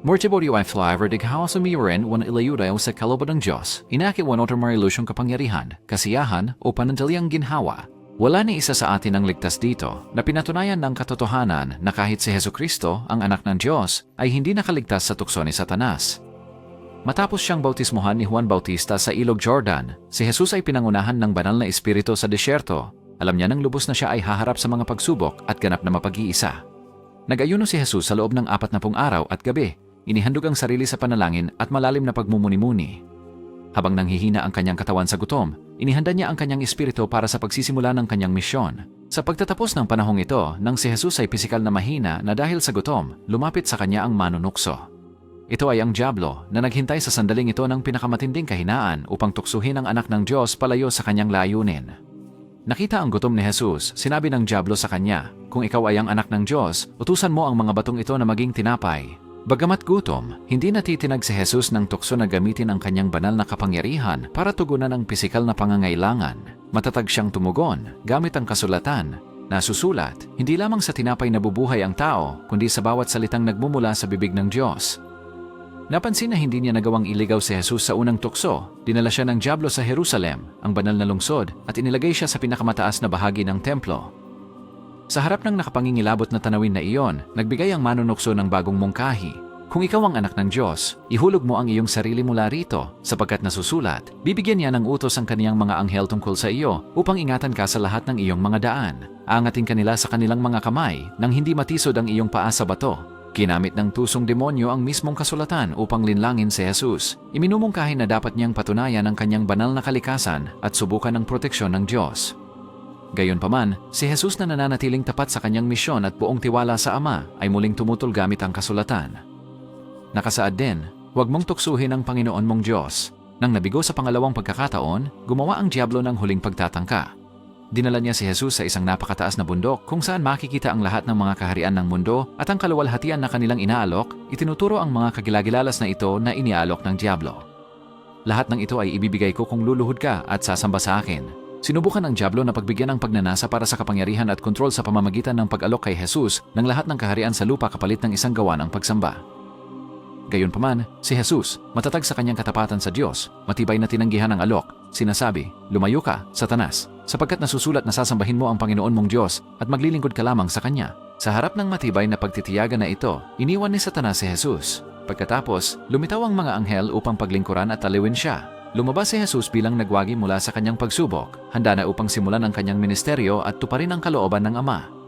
Mortibo di ay flavor dig hawa sa miurin wan ilayudayaw sa kalooban ng Diyos, inaki wan otor marilusyong kapangyarihan, kasiyahan o panandalyang ginhawa. Wala ni isa sa atin ang ligtas dito na pinatunayan ng katotohanan na kahit si Heso Kristo, ang anak ng Diyos, ay hindi nakaligtas sa tukso ni Satanas. Matapos siyang bautismohan ni Juan Bautista sa Ilog Jordan, si Jesus ay pinangunahan ng banal na espiritu sa disyerto. Alam niya nang lubos na siya ay haharap sa mga pagsubok at ganap na mapag-iisa. Nag-ayuno si Jesus sa loob ng apat na pung araw at gabi. Inihandog ang sarili sa panalangin at malalim na pagmumuni-muni. Habang nanghihina ang kanyang katawan sa gutom, inihanda niya ang kanyang espiritu para sa pagsisimula ng kanyang misyon. Sa pagtatapos ng panahong ito, nang si Jesus ay pisikal na mahina na dahil sa gutom, lumapit sa kanya ang manunukso. Ito ay ang Diablo na naghintay sa sandaling ito ng pinakamatinding kahinaan upang tuksuhin ang anak ng Diyos palayo sa kanyang layunin. Nakita ang gutom ni Jesus, sinabi ng Diablo sa kanya, Kung ikaw ay ang anak ng Diyos, utusan mo ang mga batong ito na maging tinapay. Bagamat gutom, hindi natitinag si Jesus ng tukso na gamitin ang kanyang banal na kapangyarihan para tugunan ang pisikal na pangangailangan. Matatag siyang tumugon gamit ang kasulatan na susulat, hindi lamang sa tinapay nabubuhay ang tao, kundi sa bawat salitang nagmumula sa bibig ng Diyos. Napansin na hindi niya nagawang iligaw si Jesus sa unang tukso. Dinala siya ng Diablo sa Jerusalem, ang banal na lungsod, at inilagay siya sa pinakamataas na bahagi ng templo. Sa harap ng nakapangingilabot na tanawin na iyon, nagbigay ang manunukso ng bagong mungkahi. Kung ikaw ang anak ng Diyos, ihulog mo ang iyong sarili mula rito, sapagkat nasusulat, bibigyan niya ng utos ang kaniyang mga anghel tungkol sa iyo upang ingatan ka sa lahat ng iyong mga daan. Aangatin kanila sa kanilang mga kamay nang hindi matisod ang iyong paa sa bato. Kinamit ng tusong demonyo ang mismong kasulatan upang linlangin si Jesus. Iminumungkahi na dapat niyang patunayan ang kanyang banal na kalikasan at subukan ang proteksyon ng Diyos. Gayunpaman, si Jesus na nananatiling tapat sa kanyang misyon at buong tiwala sa Ama ay muling tumutol gamit ang kasulatan. Nakasaad din, huwag mong tuksuhin ang Panginoon mong Diyos. Nang nabigo sa pangalawang pagkakataon, gumawa ang Diablo ng huling pagtatangka. Dinala niya si Jesus sa isang napakataas na bundok kung saan makikita ang lahat ng mga kaharian ng mundo at ang kaluwalhatian na kanilang inaalok, itinuturo ang mga kagilagilalas na ito na iniaalok ng Diablo. Lahat ng ito ay ibibigay ko kung luluhod ka at sasamba sa akin. Sinubukan ng Diablo na pagbigyan ng pagnanasa para sa kapangyarihan at kontrol sa pamamagitan ng pag-alok kay Jesus ng lahat ng kaharian sa lupa kapalit ng isang gawa ng pagsamba. Gayunpaman, si Jesus, matatag sa kanyang katapatan sa Diyos, matibay na tinanggihan ang alok, sinasabi, Lumayo ka, Satanas, sapagkat nasusulat na sasambahin mo ang Panginoon mong Diyos at maglilingkod ka lamang sa Kanya. Sa harap ng matibay na pagtitiyaga na ito, iniwan ni Satanas si Jesus. Pagkatapos, lumitaw ang mga anghel upang paglingkuran at taliwin siya. Lumabas si Jesus bilang nagwagi mula sa kanyang pagsubok, handa na upang simulan ang kanyang ministeryo at tuparin ang kalooban ng Ama.